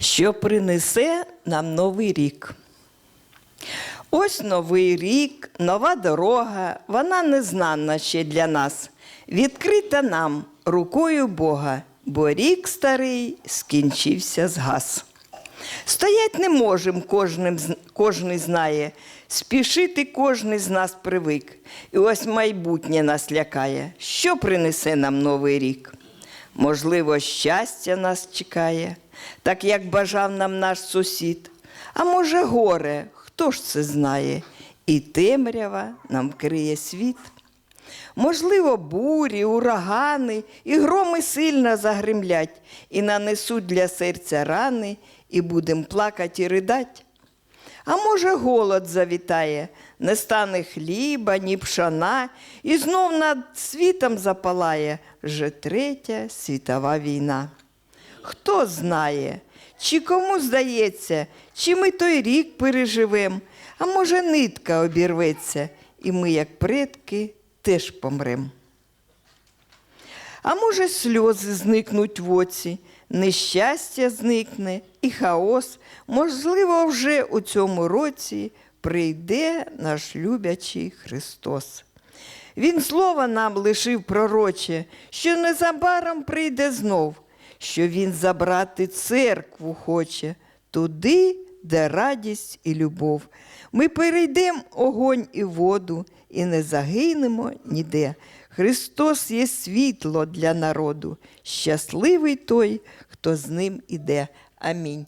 що принесе нам новий рік. Ось новий рік, нова дорога, вона незнана ще для нас, відкрита нам рукою Бога, бо рік старий скінчився згас. Стоять не можем, кожним, кожний знає, спішити кожний з нас привик. І ось майбутнє нас лякає. Що принесе нам новий рік? Можливо, щастя нас чекає, так як бажав нам наш сусід. А може, горе, хто ж це знає? І темрява нам криє світ. Можливо, бурі, урагани і громи сильно загримлять, і нанесуть для серця рани, і будем плакать і ридать. А може, голод завітає, не стане хліба, ні пшона, і знов над світом запалає вже третя світова війна. Хто знає, чи кому здається, чи ми той рік переживем, а може, нитка обірветься, і ми, як предки, теж помрем. А може, сльози зникнуть в оці, нещастя зникне і хаос. Можливо, вже у цьому році прийде наш любячий Христос. Він слово нам лишив пророче, що незабаром прийде знов, що Він забрати церкву хоче туди, де радість і любов. Ми перейдемо огонь і воду і не загинемо ніде. Христос є світло для народу. Щасливий той, хто з ним іде. Амінь.